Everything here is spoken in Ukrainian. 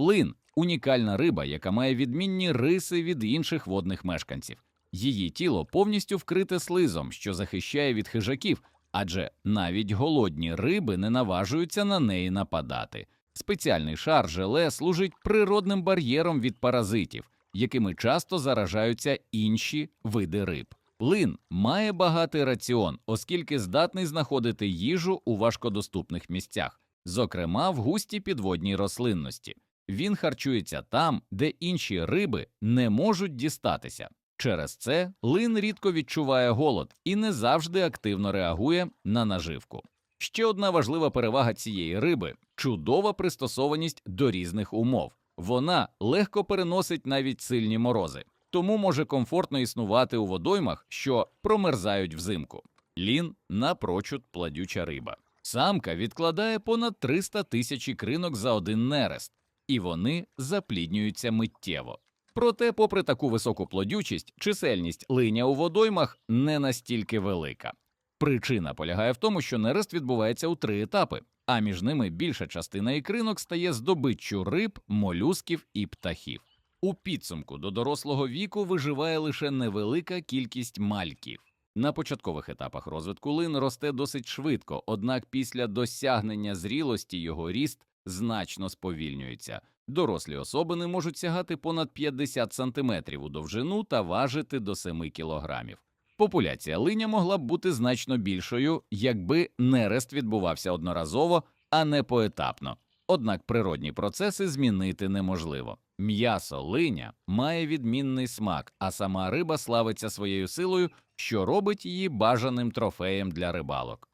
Лин унікальна риба, яка має відмінні риси від інших водних мешканців. Її тіло повністю вкрите слизом, що захищає від хижаків, адже навіть голодні риби не наважуються на неї нападати. Спеціальний шар желе служить природним бар'єром від паразитів, якими часто заражаються інші види риб. Лин має багатий раціон, оскільки здатний знаходити їжу у важкодоступних місцях, зокрема в густій підводній рослинності. Він харчується там, де інші риби не можуть дістатися. Через це лин рідко відчуває голод і не завжди активно реагує на наживку. Ще одна важлива перевага цієї риби чудова пристосованість до різних умов. Вона легко переносить навіть сильні морози, тому може комфортно існувати у водоймах, що промерзають взимку. Лін напрочуд пладюча риба. Самка відкладає понад 300 тисяч ікринок за один нерест, і вони запліднюються миттєво. Проте, попри таку високу плодючість, чисельність линя у водоймах не настільки велика. Причина полягає в тому, що нерест відбувається у три етапи, а між ними більша частина ікринок стає здобиччю риб, молюсків і птахів. У підсумку до дорослого віку виживає лише невелика кількість мальків. На початкових етапах розвитку лин росте досить швидко, однак після досягнення зрілості його ріст значно сповільнюється. Дорослі особини можуть сягати понад 50 см у довжину та важити до 7 кілограмів. Популяція линя могла б бути значно більшою, якби нерест відбувався одноразово, а не поетапно. Однак природні процеси змінити неможливо. М'ясо линя має відмінний смак, а сама риба славиться своєю силою, що робить її бажаним трофеєм для рибалок.